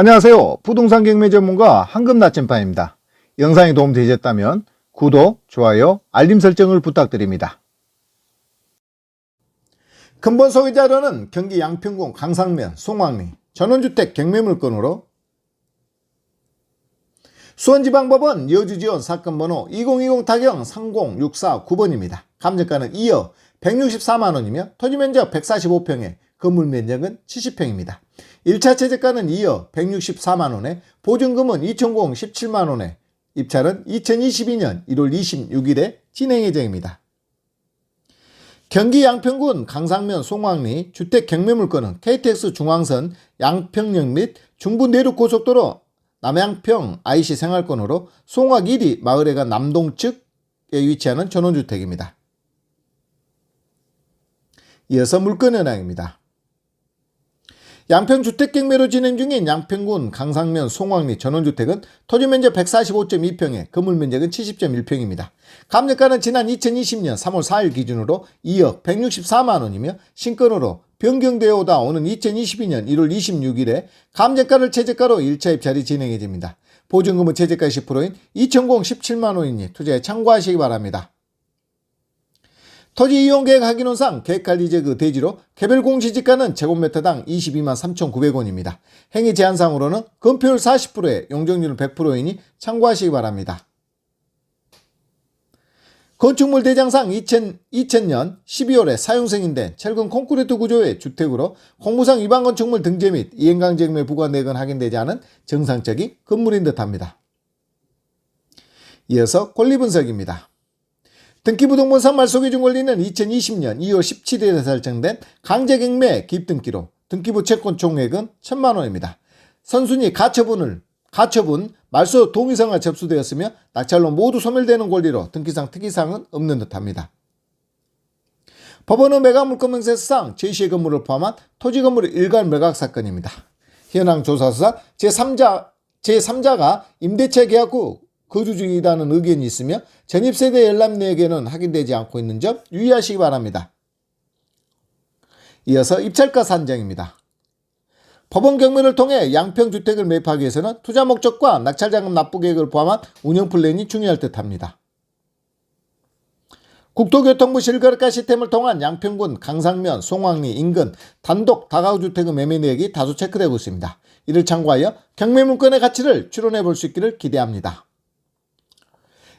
안녕하세요. 부동산 경매 전문가 황금 나침반입니다. 영상이 도움되셨다면 구독, 좋아요, 알림 설정을 부탁드립니다. 근본 소유자료는 경기 양평군 강상면 송왕리 전원주택 경매 물건으로 수원지방법원 여주지원 사건번호 2020 타경 30649번입니다. 감정가는 2억 164만원이며 토지면적 145평에 건물 면적은 70평입니다. 1차 최저가는 2억 164만원에 보증금은 2000 17만원에 입찰은 2022년 1월 26일에 진행 예정입니다. 경기 양평군 강상면 송왕리 주택 경매 물건은 KTX 중앙선 양평역 및 중부 내륙 고속도로 남양평 IC 생활권으로 송악 1위 마을회가 남동측에 위치하는 전원주택입니다. 이어서 물건 현황입니다. 양평 주택 경매로 진행 중인 양평군 강상면 송왕리 전원주택은 토지 면적 145.2평에 건물 면적은 70.1평입니다. 감정가는 지난 2020년 3월 4일 기준으로 2억 164만 원이며 신건으로 변경되어 오다 오는 2022년 1월 26일에 감정가를 최저가로 1차 입찰이 진행해집니다. 보증금은 최저가 10%인 2천공 17만 원이니 투자에 참고하시기 바랍니다. 토지 이용 계획 확인원상 계획관리제 그 대지로 개별 공시지가는 제곱미터당 22만 3,900원입니다. 행위 제한상으로는 건폐율 40%에 용적률은 100%이니 참고하시기 바랍니다. 건축물 대장상 2000, 2000년 12월에 사용 승인된 철근 콘크리트 구조의 주택으로 공무상 위반 건축물 등재 및 이행강제금에 부과내건 확인되지 않은 정상적인 건물인 듯합니다. 이어서 권리분석입니다. 등기부등본상 말소기준 권리는 2020년 2월 17일에 설정된 강제경매 기입등기로 등기부 채권 총액은 1천만 원입니다. 선순위 가처분을 가처분 말소 동의서가 접수되었으며 낙찰로 모두 소멸되는 권리로 등기상 특이사항은 없는 듯합니다. 법원은 매각물건명세상 제시의 건물을 포함한 토지 건물의 일괄 매각 사건입니다. 현황 조사수사 제3자 제3자가 임대차 계약 후 거주 중이라는 의견이 있으며 전입세대 열람 내역에는 확인되지 않고 있는 점 유의하시기 바랍니다. 이어서 입찰가 산정입니다. 법원 경매를 통해 양평주택을 매입하기 위해서는 투자 목적과 낙찰자금 납부 계획을 포함한 운영 플랜이 중요할 듯 합니다. 국토교통부 실거래가 시스템을 통한 양평군 강상면 송왕리 인근 단독 다가구주택의 매매 내역이 다수 체크되고 있습니다. 이를 참고하여 경매물건의 가치를 추론해 볼 수 있기를 기대합니다.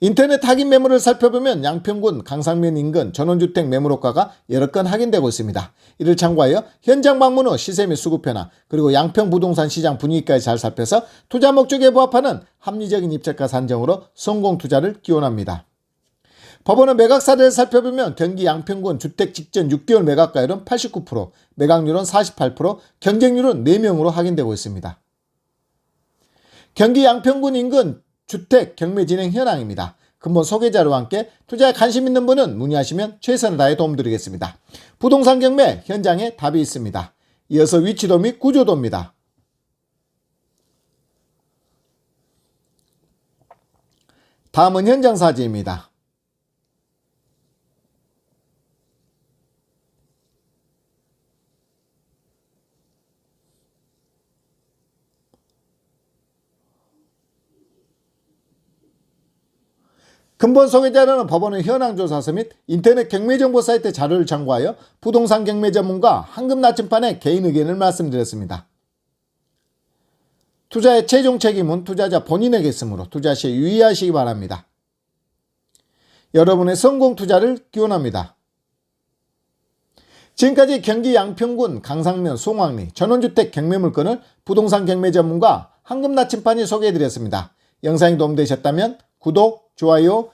인터넷 확인 매물을 살펴보면 양평군 강상면 인근 전원주택 매물호가가 여러 건 확인되고 있습니다. 이를 참고하여 현장 방문 후 시세 및 수급 변화 그리고 양평 부동산 시장 분위기까지 잘 살펴서 투자 목적에 부합하는 합리적인 입찰가 산정으로 성공 투자를 기원합니다. 법원은 매각 사례를 살펴보면 경기 양평군 주택 직전 6개월 매각가율은 89%, 매각률은 48%, 경쟁률은 4명으로 확인되고 있습니다. 경기 양평군 인근 주택 경매 진행 현황입니다. 근본 소개자료와 함께 투자에 관심 있는 분은 문의하시면 최선을 다해 도움드리겠습니다. 부동산 경매 현장에 답이 있습니다. 이어서 위치도 및 구조도입니다. 다음은 현장 사진입니다. 근본 소개자료는 법원의 현황조사서 및 인터넷 경매정보 사이트 자료를 참고하여 부동산 경매 전문가 황금 나침판의 개인 의견을 말씀드렸습니다. 투자의 최종 책임은 투자자 본인에게 있으므로 투자 시에 유의하시기 바랍니다. 여러분의 성공 투자를 기원합니다. 지금까지 경기 양평군 강상면 송왕리 전원주택 경매 물건을 부동산 경매 전문가 황금 나침판이 소개해드렸습니다. 영상이 도움되셨다면 구독, 좋아요,